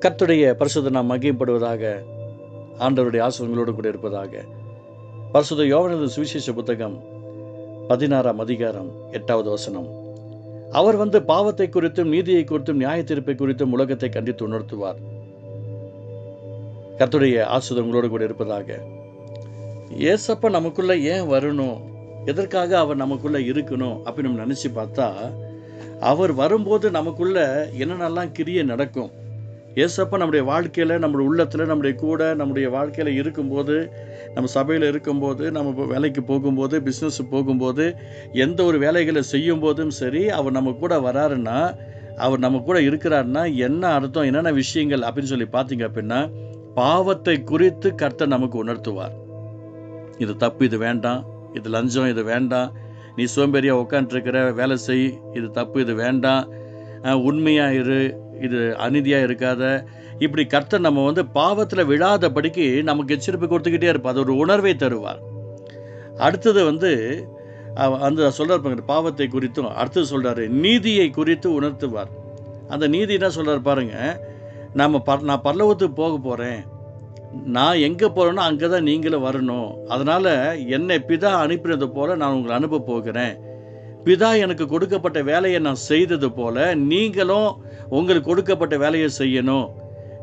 கத்துடைய பரிசுத்த நாம் மகிமைப்படுவதாக ஆண்டவருடைய ஆசிரியங்களோடு கூட இருப்பதாக. பரிசுத்த யோவனது சுவிசேஷ புத்தகம் பதினாறாம் அதிகாரம் எட்டாவது வசனம். அவர் வந்து பாவத்தை குறித்தும் நீதியை குறித்தும் நியாய தீர்ப்பை குறித்தும் உலகத்தை கண்டித்து உணர்த்துவார். கத்துடைய ஆசிரியர் உங்களோடு கூட இருப்பதாக. ஏசப்ப நமக்குள்ள ஏன் வரணும்? எதற்காக அவர் நமக்குள்ள இருக்கணும் அப்படின்னு நம்ம நினைச்சு பார்த்தா அவர் வரும்போது நமக்குள்ள என்னென்னலாம் கிரியை நடக்கும்? ஏசப்ப நம்முடைய வாழ்க்கையில் நம்முடைய உள்ளத்தில் நம்முடைய கூட நம்முடைய வாழ்க்கையில் இருக்கும்போது நம்ம சபையில் இருக்கும்போது நம்ம வேலைக்கு போகும்போது பிஸ்னஸ் போகும்போது எந்த ஒரு வேலைகளை செய்யும் போதும் சரி அவர் நம்ம கூட வராருன்னா அவர் நம்ம கூட இருக்கிறாருன்னா என்ன அர்த்தம் என்னென்ன விஷயங்கள் அப்படின்னு சொல்லி பார்த்தீங்க அப்படின்னா பாவத்தை குறித்து கர்த்தர் நமக்கு உணர்த்துவார். இது தப்பு இது வேண்டாம் இது லஞ்சம் இது வேண்டாம் நீ சோம்பேறியாக உட்காந்துருக்கிற வேலை செய் இது தப்பு இது வேண்டாம் உண்மையாக இரு இது அநீதியாக இருக்காத. இப்படி கர்த்தர் நம்ம வந்து பாவத்தில் விழாதபடிக்கு நமக்கு எச்சரிப்பு கொடுத்துக்கிட்டே இருப்பார். அது ஒரு உணர்வை தருவார். அடுத்தது வந்து அந்த சொல்கிறார் பாருங்க பாவத்தை குறித்தும் அடுத்தது சொல்கிறாரு நீதியை குறித்து உணர்த்துவார். அந்த நீதி என்ன சொல்கிறார் பாருங்கள் நம்ம ப நான் பல்லவத்துக்கு போக போகிறேன் நான் எங்கே போகிறேனோ அங்கே தான் நீங்களும் வரணும். அதனால் என்னை பிதா அனுப்பினது போல் நான் உங்களை அனுப்ப போகிறேன். பிதா எனக்கு கொடுக்கப்பட்ட வேலையை நான் செய்தது போல நீங்களும் உங்களுக்கு கொடுக்கப்பட்ட வேலையை செய்யணும்.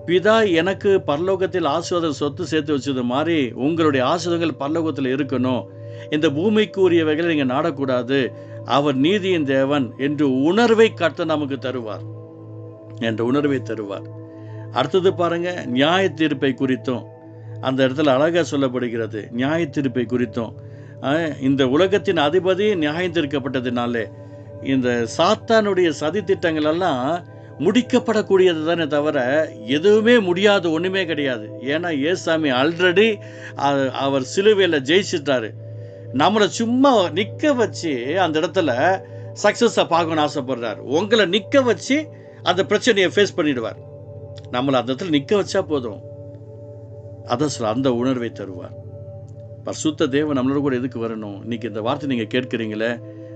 பிதா எனக்கு பரலோகத்தில் ஆசீர்வாத சொத்து சேர்த்து வச்சது மாதிரி உங்களுடைய ஆசீர்வாதங்கள் பரலோகத்தில் இருக்கணும். இந்த பூமிக்கு உரியவைகளை நீங்கள் நாடக்கூடாது. அவர் நீதியின் தேவன் என்று உணர்வை கர்த்த நமக்கு தருவார். என்ற உணர்வை தருவார். அடுத்தது பாருங்க நியாய தீர்ப்பை குறித்தும். அந்த இடத்துல அழகாக சொல்லப்படுகிறது நியாய தீர்ப்பை குறித்தும். இந்த உலகத்தின் அதிபதி நியாயந்திருக்கப்பட்டதுனாலே இந்த சாத்தானுடைய சதி திட்டங்கள் எல்லாம் முடிக்கப்படக்கூடியது தானே தவிர எதுவுமே முடியாது ஒன்றுமே கிடையாது. ஏன்னா ஏசாமி ஆல்ரெடி அவர் சிலுவையில் ஜெயிச்சிட்டாரு. நம்மளை சும்மா நிற்க வச்சு அந்த இடத்துல சக்ஸஸை பார்க்கணும்னு ஆசைப்படுறாரு. உங்களை நிற்க வச்சு அந்த பிரச்சனையை ஃபேஸ் பண்ணிடுவார். நம்மளை அந்த இடத்துல நிற்க வச்சா போதும். அதான் சொல்ல அந்த உணர்வை தருவார். பரிசுத்த தேவன் நம்மளோட கூட எதுக்கு வரணும்? இன்னைக்கு இந்த வார்த்தை நீங்கள் கேட்குறீங்களே?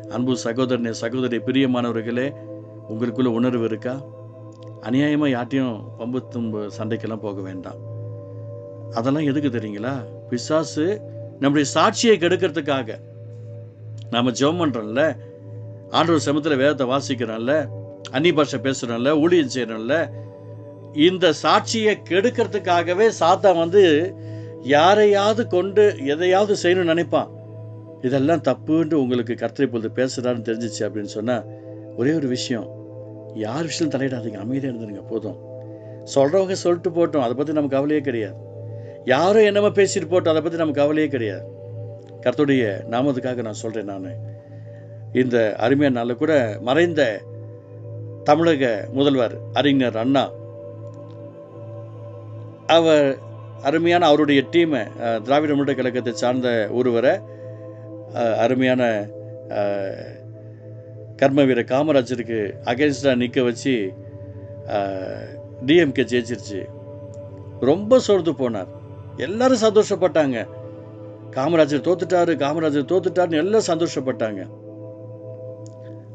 அன்பு சகோதரனே சகோதரி பிரியமானவர்களே உங்களுக்குள்ள உணர்வு இருக்கா? அநியாயமாக யார்ட்டையும் பம்பு தும்பு சண்டைக்கெல்லாம் போக வேண்டாம். அதெல்லாம் எதுக்கு தெரியுங்களா? பிசாசு நம்முடைய சாட்சியை கெடுக்கிறதுக்காக. நாம் ஜெபம் பண்ணுறோம்ல ஆண்டவர் சமத்தில் வேதத்தை வாசிக்கிறோம்ல? அன்னி பாஷை பேசுகிறோம்ல ஊழியம் செய்கிறோம்ல இந்த சாட்சியை கெடுக்கிறதுக்காகவே சாத்தா வந்து யாரையாவது கொண்டு எதையாவது செய்யணும்னு நினைப்பான். இதெல்லாம் தப்புன்ட்டு உங்களுக்கு கர்த்தரை பொழுது பேசுகிறான்னு தெரிஞ்சிச்சு அப்படின்னு சொன்னால் ஒரே ஒரு விஷயம். யார் விஷயம் தலையிடாதீங்க அமைதியாக இருந்துருங்க போதும். சொல்கிறவங்க சொல்லிட்டு போட்டோம் அதை பற்றி நமக்கு கவலையே கிடையாது. யாரும் என்னமோ பேசிட்டு போட்டோம் அதை பற்றி நமக்கு கவலையே கிடையாது. கர்த்தருடைய நாமத்துக்காக நான் சொல்கிறேன் நான். இந்த அருமையான நாளில் கூட மறைந்த தமிழக முதல்வர் அறிஞர் அண்ணா அவர் அருமையான அவருடைய டீமை திராவிட முன்னேற்ற கழகத்தை சார்ந்த ஒருவரை அருமையான கர்ம வீரர் காமராஜருக்கு அகேன்ஸ்டாக நிற்க வச்சு டிஎம்கே ஜெயிச்சிருச்சு. ரொம்ப சோர்ந்து போனார். எல்லாரும் சந்தோஷப்பட்டாங்க. காமராஜர் தோத்துட்டாரு காமராஜர் தோத்துட்டாருன்னு எல்லாம் சந்தோஷப்பட்டாங்க.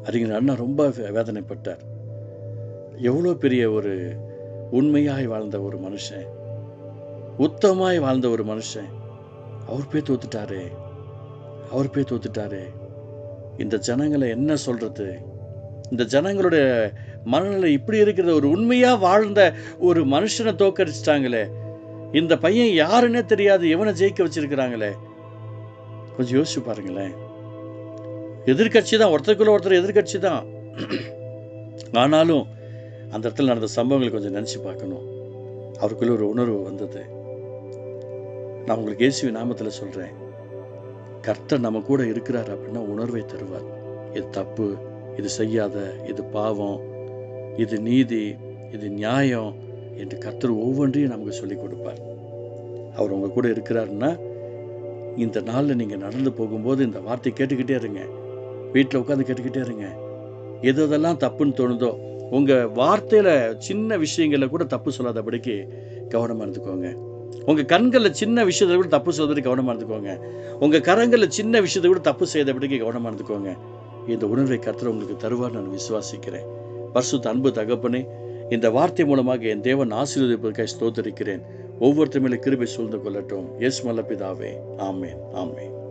அறிஞர் அண்ணா ரொம்ப வே- வேதனைப்பட்டார். எவ்வளோ பெரிய ஒரு உண்மையாய் வாழ்ந்த ஒரு மனுஷன். உத்தமாய் வாழ்ந்த ஒரு மனுஷன். அவர் போய் தோத்துட்டாரு. அவர் போய் தோத்துட்டாரு. இந்த ஜனங்களை என்ன சொல்றது? இந்த ஜனங்களுடைய மனநிலை இப்படி இருக்கிறத ஒரு உண்மையா வாழ்ந்த ஒரு மனுஷனை தோக்கடிச்சிட்டாங்களே. இந்த பையன் யாருன்னே தெரியாது இவனை ஜெயிக்க வச்சிருக்கிறாங்களே. கொஞ்சம் யோசிச்சு பாருங்களேன். எதிர்க்கட்சி தான் ஒருத்தருக்குள்ள ஒருத்தர் எதிர்க்கட்சி தான். ஆனாலும் அந்த இடத்துல நடந்த சம்பவங்களை கொஞ்சம் நினச்சி பார்க்கணும். அவருக்குள்ள ஒரு உணர்வு வந்தது. நான் உங்களுக்கு இயேசுவி நாமத்தில் சொல்கிறேன் கர்த்தர் நம்ம கூட இருக்கிறார் அப்படின்னா உணர்வை தருவார். இது தப்பு இது செய்யாத இது பாவம் இது நீதி இது நியாயம் என்று கர்த்தர் ஒவ்வொன்றையும் நமக்கு சொல்லிக் கொடுப்பார். அவர் உங்கள் கூட இருக்கிறாருன்னா இந்த நாளில் நீங்கள் நடந்து போகும்போது இந்த வார்த்தை கேட்டுக்கிட்டே இருங்க. வீட்டில் உட்காந்து கேட்டுக்கிட்டே இருங்க. எது எதெல்லாம் தப்புன்னு தோணுதோ உங்கள் வார்த்தையில் சின்ன விஷயங்களில் கூட தப்பு சொல்லாதபடிக்கு கவனமாக இருந்துக்கோங்க. உங்கள் கண்களில் சின்ன விஷயத்தை கூட தப்பு செய்வதற்கு கவனமாக இருந்துக்கோங்க. உங்கள் கரங்களில் சின்ன விஷயத்தை கூட தப்பு செய்யாதபடிக்கு கவனமாக இருந்துக்கோங்க. இந்த உணர்வை கர்த்தர் உங்களுக்கு தருவார் நான் விசுவாசிக்கிறேன். வருஷத்து அன்பு தகப்பனே இந்த வார்த்தை மூலமாக என் தேவன் ஆசீர்வதிப்பதற்காக ஸ்தோத்தரிக்கிறேன். ஒவ்வொருத்தர் கிருபை சூழ்ந்து கொள்ளட்டும். எஸ் மல்லபிதாவே. ஆமேன். ஆமேன்.